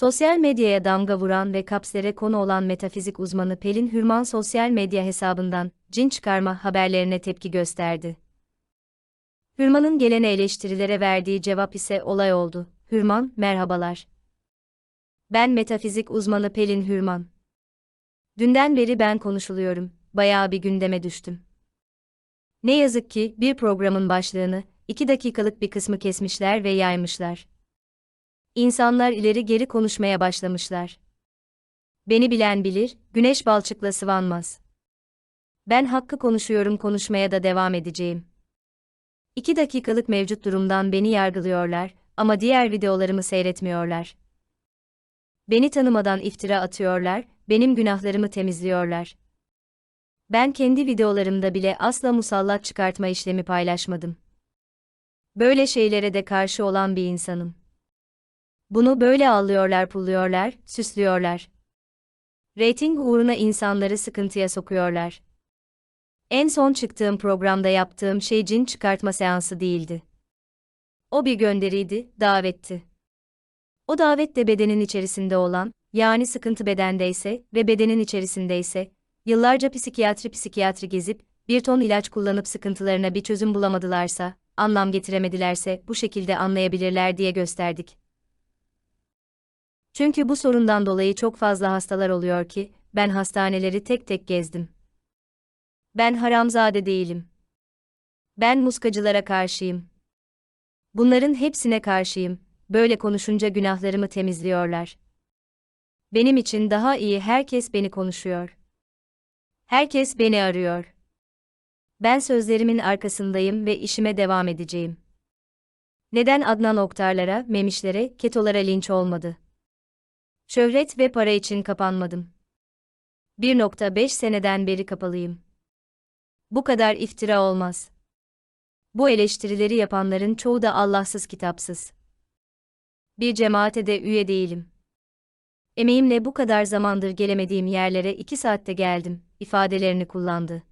Sosyal medyaya damga vuran ve kapslere konu olan metafizik uzmanı Pelin Hürman sosyal medya hesabından cin çıkarma haberlerine tepki gösterdi. Hürman'ın gelen eleştirilere verdiği cevap ise olay oldu. Hürman, merhabalar. Ben metafizik uzmanı Pelin Hürman. Dünden beri ben konuşuluyorum, bayağı bir gündeme düştüm. Ne yazık ki bir programın başlığını, iki dakikalık bir kısmı kesmişler ve yaymışlar. İnsanlar ileri geri konuşmaya başlamışlar. Beni bilen bilir, güneş balçıkla sıvanmaz. Ben hakkı konuşuyorum konuşmaya da devam edeceğim. İki dakikalık mevcut durumdan beni yargılıyorlar ama diğer videolarımı seyretmiyorlar. Beni tanımadan iftira atıyorlar, benim günahlarımı temizliyorlar. Ben kendi videolarımda bile asla musallat çıkartma işlemi paylaşmadım. Böyle şeylere de karşı olan bir insanım. Bunu böyle allıyorlar pulluyorlar, süslüyorlar. Rating uğruna insanları sıkıntıya sokuyorlar. En son çıktığım programda yaptığım şey cin çıkartma seansı değildi. O bir gönderiydi, davetti. O davet de bedenin içerisinde olan, yani sıkıntı bedendeyse ve bedenin içerisindeyse, yıllarca psikiyatri psikiyatri gezip, bir ton ilaç kullanıp sıkıntılarına bir çözüm bulamadılarsa, anlam getiremedilerse bu şekilde anlayabilirler diye gösterdik. Çünkü bu sorundan dolayı çok fazla hastalar oluyor ki, ben hastaneleri tek tek gezdim. Ben haramzade değilim. Ben muskacılara karşıyım. Bunların hepsine karşıyım, böyle konuşunca günahlarımı temizliyorlar. Benim için daha iyi herkes beni konuşuyor. Herkes beni arıyor. Ben sözlerimin arkasındayım ve işime devam edeceğim. Neden Adnan Oktarlara, Memişlere, Ketolara linç olmadı? Şöhret ve para için kapanmadım. 1.5 seneden beri kapalıyım. Bu kadar iftira olmaz. Bu eleştirileri yapanların çoğu da Allahsız kitapsız. Bir cemaate de üye değilim. Emeğimle bu kadar zamandır gelemediğim yerlere iki saatte geldim, ifadelerini kullandı.